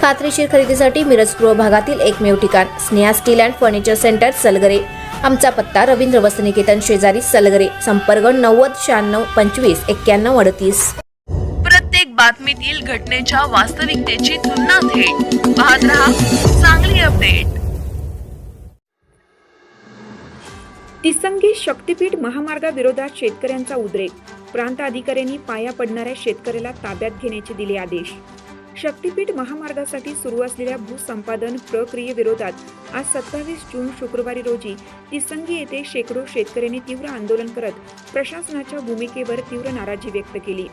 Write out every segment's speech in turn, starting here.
खात्रीशीर खरेदीसाठी मिरज पूर्व भागातील एकमेव ठिकाण Sneha steel and furniture centre Salgare. आमचा पत्ता रवींद्र वसनिकेतन शेजारी सलगरे संपर्क नव्वद शहाण्णव पंचवीस एक्क्याण्णव अडतीस. प्रत्येक बातमीतील घटनेच्या वास्तविकतेची तुलना थेट. पाहत रहा चांगली अपडेट. तिसंगी शक्तीपीठ महामार्गाविरोधात शेतकऱ्यांचा उद्रेक. प्रांत अधिकाऱ्यांनी पाया पडणाऱ्या शेतकऱ्याला ताब्यात घेण्याचे दिले आदेश. शक्तीपीठ महामार्गासाठी सुरू असलेल्या भूसंपादन प्रक्रियेविरोधात आज सत्तावीस जून शुक्रवारी रोजी तिसंगी येथे शेकडो शेतकऱ्यांनी तीव्र आंदोलन करत प्रशासनाच्या भूमिकेवर तीव्र नाराजी व्यक्त केली.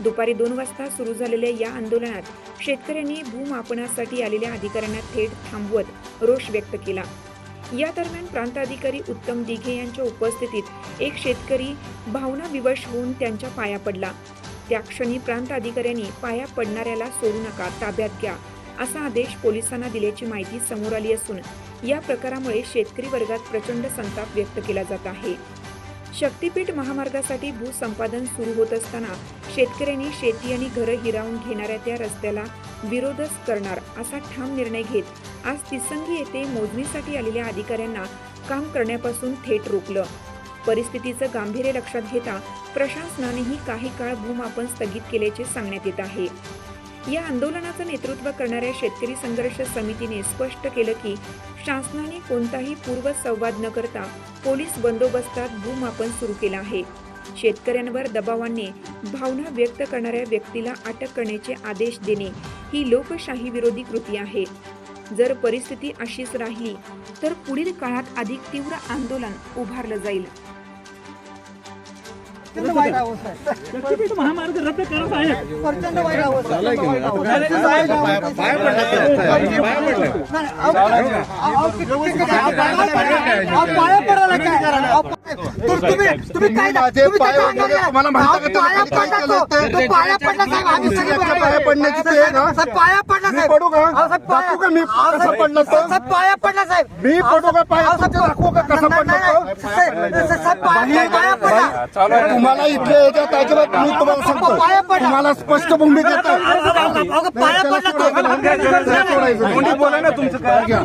दुपारी दोन वाजता सुरू झालेल्या या आंदोलनात शेतकऱ्यांनी भूमापनासाठी आलेल्या अधिकाऱ्यांना थेट थांबवत रोष व्यक्त केला. या दरम्यान प्रांताधिकारी उत्तम दिघे यांच्या उपस्थितीत एक शेतकरी भावना विवश होऊन त्यांच्या पाया पडला. त्या क्षणी प्रांत अधिकाऱ्यांनी पाया पडणाऱ्याला सोडू नका ताब्यात घ्या असा आदेश पोलिसांना दिल्याची माहिती समोर आली असून या प्रकारामुळे शेतकरी वर्गात प्रचंड संताप व्यक्त केला जात आहे. शक्तीपीठ महामार्गासाठी भूसंपादन सुरू होत असताना शेतकऱ्यांनी शेती आणि घरं हिरावून घेणाऱ्या त्या रस्त्याला विरोधच करणार असा ठाम निर्णय घेत आज तिसंगी येथे मोजणीसाठी आलेल्या अधिकाऱ्यांना काम करण्यापासून थेट रोखलं. परिस्थितीचं गांभीर्य लक्षात घेता प्रशासनानेही काही काळ भूमापन स्थगित केल्याचे सांगण्यात येत आहे. या आंदोलनाचं नेतृत्व करणाऱ्या शेतकरी संघर्ष समितीने स्पष्ट केलं की शासनाने कोणताही पूर्व संवाद न करता पोलीस बंदोबस्तात भूमापन सुरू केलं आहे. शेतकऱ्यांवर दबावाने भावना व्यक्त करणाऱ्या व्यक्तीला अटक करण्याचे आदेश देणे ही लोकशाही विरोधी कृती आहे. जर परिस्थिती अशीच राहिली तर पुढील काळात अधिक तीव्र आंदोलन उभारलं जाईल. प्रचंड वाईट अवस्था आहे शक्तीपीठ महामार्ग रद्द करत आहे प्रचंड वाईट अवस्था आहे. प्रचंड वाईट अवस्था आहे. नाही, अहो, अहो, अहो, किती- किती- किती- अहो, पाया. अहो, पाया पडायला काय करायला? अहो, तुम- तुम्ही तुम्ही काय माझे तुम्ही पाय त्याच्या वगैरे अंगाला- तुम्हाला माहिती अहो, आहे का पाया त्याने काय पडला केलं तो. ते? तो पाया पडला साहेब आम्ही सगळे पाया आहे. पडण्याची ते आहे? साहेब, पाया पडला मी साहेब पडू का? अहो, साहेब, पाया- दाखवू का मी अहो, कसं पडलं तर? साहेब, पाया पडला साहेब मी अहो, पडू का पाया? अहो, साहेब, तुमचं दाखवू का कसं नाही, पडलं नाही, तो? साहेब, साहेब, पाया पाया पडला तुम्हाला इथल्या याच्यात अजिबात मी तुम्हाला सांगतो. तुम्हाला स्पष्ट भूमी देतो अहो, पाया पडला तो. बोला ना तुमचं काय? घ्या.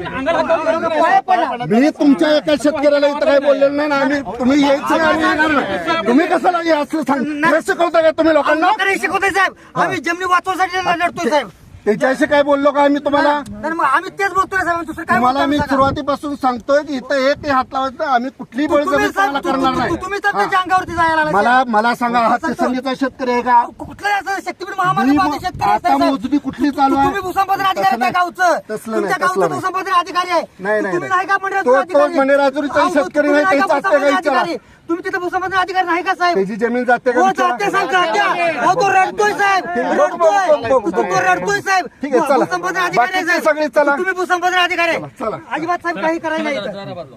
पाया पडला. मी तुमच्या एका शेतकऱ्याला इथं काही बोललेलं नाही ना आम्ही तुम्ही यायचं नाही आम्ही येणार नाही. तुम्ही कसं असं सांग शिकवता का तुम्ही लोकांना? शिकवतोय साहेब. आम्ही जमिनी वाचवण्यासाठी लढतोय साहेब. त्याच्याशी काय बोललो का आम्ही तुम्हाला तर मग आम्ही तेच बोलतोय साहेब दुसरं काय तुम्हाला मी सांगा? सुरुवातीपासून सांगतोय की इथं एक हात लावायचं आम्ही कुठलीही तुम्ही बळजबरी साहेब, तुम्हाला तु- तु- करणार तु- नाही तुम्ही तर त्याच्या हा. अंगावरती जायला मला. मला सांगा हा शेतकरी आहे का शक्तीपीठ मी महामार्ग मग- आता. मोजणी कुठली चालू आहे तुम्ही भूसंपादन अधिकारी आहे नाही. गावचं तसलं तुमच्या नाही, गावचं तसलं नाही. भूसंपादन अधिकारी आहे नाही, नाही, तुम्ही नाही. का मंडळाचा तो- तो अधिकारी? मंडळाचा अहो, शेतकरी तुम्ही नाही, का त्याचा भूसंपादन काही विचारा. अधिकारी? तुम्ही तिथं भूसंपादन अधिकारी नाही का साहेब त्याची जमीन जाते का हो विचारा. जाते साहेब जाते अहो तो रडतोय साहेब बघ, रडतोय बघ, बघ. तो रडतोय साहेब ठीक आहे, चला. भूसंपादन अधिकारी आहे, बाकीचे साहेब. सगळे चला. तुम्ही भूसंपादन अधिकारी आहे. चला. अजिबात साहेब काही करायला नाही इथं.